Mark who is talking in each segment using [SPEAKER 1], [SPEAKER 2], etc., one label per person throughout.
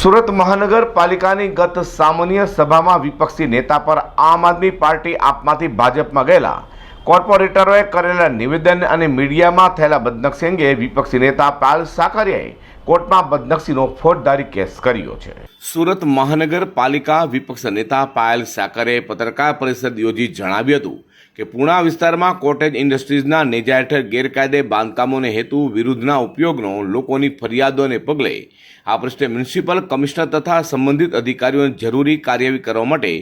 [SPEAKER 1] સુરત મહાનગરપાલિકાની ગત સામાન્ય સભામાં વિપક્ષી નેતા પર આમ આદમી પાર્ટી આપમાંથી ભાજપમાં ગયેલા. કોર્પોરેટરોએ કરેલા નિવેદન અને મીડિયામાં થયેલા બદનક્ષી અંગે વિપક્ષી નેતા પાલ સાકરિયાએ કોર્ટમાં બદનક્ષીનો ફોજદારી કેસ કર્યો છે. સુરત મહાનગરપાલિકા વિપક્ષ નેતા પાયલ સાકરે પત્રકાર પરિષદ યોજી જણાવ્યું હતું કે પૂણા વિસ્તારમાં કોટેજ ઇન્ડસ્ટ્રીઝના નેજા હેઠળ ગેરકાયદે બાંધકામોને હેતુ વિરુદ્ધના ઉપયોગનો લોકોની ફરિયાદોને પગલે આ પ્રશ્ને મ્યુનિસિપલ કમિશનર તથા સંબંધિત અધિકારીઓને જરૂરી કાર્યવાહી કરવા માટે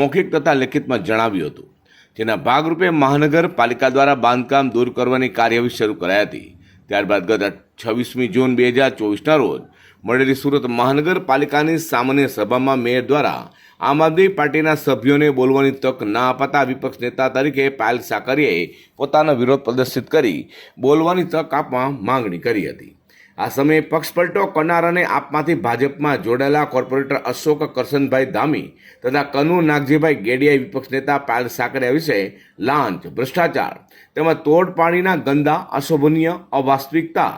[SPEAKER 1] મૌખિક તથા લેખિતમાં જણાવ્યું હતું. જેના ભાગરૂપે મહાનગરપાલિકા દ્વારા બાંધકામ દૂર કરવાની કાર્યવાહી શરૂ કરાઈ હતી. ત્યારબાદ ગત છવ્વીસમી જૂન બે હજાર ચોવીસના રોજ મળેલી સુરત મહાનગરપાલિકાની સામાન્ય સભામાં મેયર દ્વારા આમ આદમી પાર્ટીના સભ્યોને બોલવાની તક ના અપાતા વિપક્ષ નેતા તરીકે પાયલ સાકરિયાએ પોતાનો વિરોધ પ્રદર્શિત કરી બોલવાની તક આપવા માંગણી કરી હતી. આ સમયે પક્ષપલટો કરનાર અને આપમાંથી ભાજપમાં જોડાયેલા કોર્પોરેટર અશોક કરશનભાઈ ધામી તથા કનુ નાગજીભાઈ ગેડિયા વિપક્ષ નેતા પાયલ સાકરિયા વિશે લાંચ, ભ્રષ્ટાચાર તેમજ તોડ પાણીના ગંદા, અશોભનીય, અવાસ્તવિકતા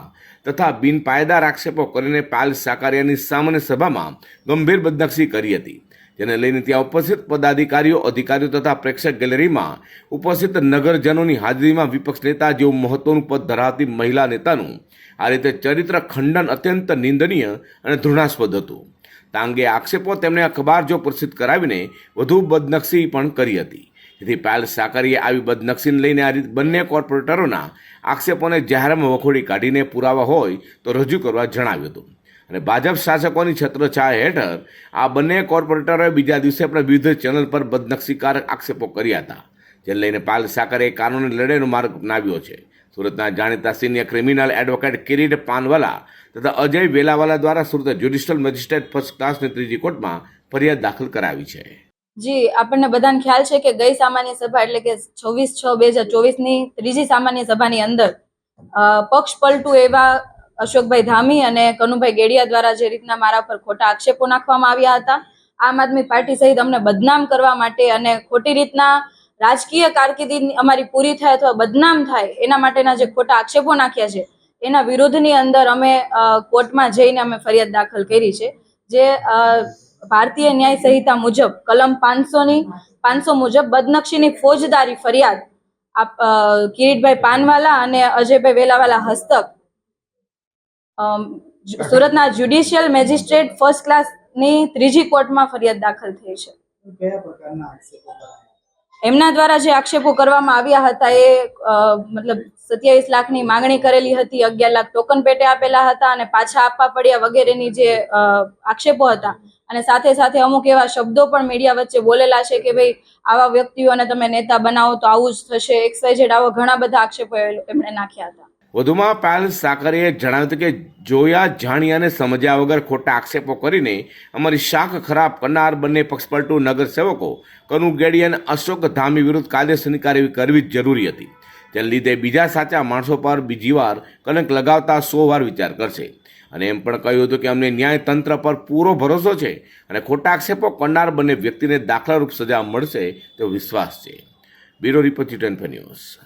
[SPEAKER 1] તથા બિનપાયદાર આક્ષેપો કરીને પાયલ સાકરિયાની સામાન્ય સભામાં ગંભીર બદનક્ષી કરી હતી. જેને લઈને ત્યાં ઉપસ્થિત પદાધિકારીઓ, અધિકારીઓ તથા પ્રેક્ષક ગેલેરીમાં ઉપસ્થિત નગરજનોની હાજરીમાં વિપક્ષ નેતા જેવું મહત્વનું પદ ધરાવતી મહિલા નેતાનું આ રીતે ચરિત્ર ખંડન અત્યંત નિંદનીય અને ધૃણાસ્પદ હતું. તાંગે આક્ષેપો તેમણે અખબાર જો પ્રસિદ્ધ કરાવીને વધુ બદનક્ષી પણ કરી હતી. જેથી પાયલ સાકરીએ આવી બદનક્ષીને લઈને આ રીતે બંને કોર્પોરેટરોના આક્ષેપોને જાહેરમાં વખોડી કાઢીને પુરાવા હોય તો રજૂ કરવા જણાવ્યું હતું. અને ભાજપ શાસકોની છત્રછાયા હેઠળ આ બંને કોર્પોરેટરોએ બીજા દિવસે પણ વિવિધ ચેનલ પર બદનક્ષીકારક આક્ષેપો કર્યા હતા, જેને લઈને પાલ સાકરે કાનૂની લડાઈનો માર્ગ અપનાવ્યો છે. સુરતના જાણીતા senior criminal advocate Kirit Panwala તથા અજય વેલાવાલા દ્વારા સુરત જ્યુડિશિયલ મેજિસ્ટ્રેટ ફર્સ્ટ ક્લાસની ત્રીજી કોર્ટમાં ફરિયાદ દાખલ કરાવી છે.
[SPEAKER 2] જી, આપણને બધાને ખ્યાલ છે કે ગઈ સામાન્ય સભા એટલે કે છવ્વીસ છ બે હજાર ચોવીસની ત્રીજી સામાન્ય સભાની અંદર પક્ષ પલટું એવા અશોકભાઈ ધામી અને કનુભાઈ ગેડિયા દ્વારા જે રીતના મારા પર ખોટા આક્ષેપો નાખવામાં આવ્યા હતા, આમ આદમી પાર્ટી સહિત અમને બદનામ કરવા માટે અને ખોટી રીતના રાજકીય કારકિર્દી અમારી પૂરી થાય અથવા બદનામ થાય એના માટેના જે ખોટા આક્ષેપો નાખ્યા છે, એના વિરોધની અંદર અમે કોર્ટમાં જઈને અમે ફરિયાદ દાખલ કરી છે, જે ભારતીય ન્યાય સંહિતા મુજબ કલમ પાંચસોની, પાંચસો મુજબ બદનક્ષીની ફોજદારી ફરિયાદ આપ કિરીટભાઈ પાનવાલા અને અજયભાઈ વેલાવાલા હસ્તક સુરતના જ્યુડિશિયલ મેજિસ્ટ્રેટ ફર્સ્ટ ક્લાસની ત્રીજી કોર્ટમાં ફરિયાદ દાખલ થઈ છે. એમના દ્વારા જે આક્ષેપો કરવામાં આવ્યા હતા એ મતલબ સત્યાવીસ લાખની માંગણી કરેલી હતી અગિયાર લાખ ટોકન પેટે આપેલા હતા અને પાછા આપવા પડ્યા વગેરેની જે આક્ષેપો હતા. અને સાથે સાથે અમુક એવા શબ્દો પણ મીડિયા વચ્ચે બોલેલા છે કે ભાઈ આવા વ્યક્તિઓને તમે નેતા બનાવો તો આવું જ થશે એક્સ વાય ઝેડ આવા ઘણા બધા આક્ષેપો એમણે નાખ્યા હતા.
[SPEAKER 1] વધુમાં પાયલ સાકરેએ જણાવ્યું હતું કે જોયા જાણ્યા અને સમજ્યા વગર ખોટા આક્ષેપો કરીને અમારી શાખ ખરાબ કરનાર બંને પક્ષપલટુ નગરસેવકો કનુ ગેડી અને અશોક ધામી વિરુદ્ધ કાયદેસરની કાર્યવાહી કરવી જરૂરી હતી. તેને લીધે બીજા સાચા માણસો પર બીજી વાર કલંક લગાવતા સો વાર વિચાર કરશે. અને એમ પણ કહ્યું હતું કે અમને ન્યાયતંત્ર પર પૂરો ભરોસો છે અને ખોટા આક્ષેપો કરનાર બંને વ્યક્તિને દાખલારૂપ સજા મળશે તેવો વિશ્વાસ છે. Bureau report news.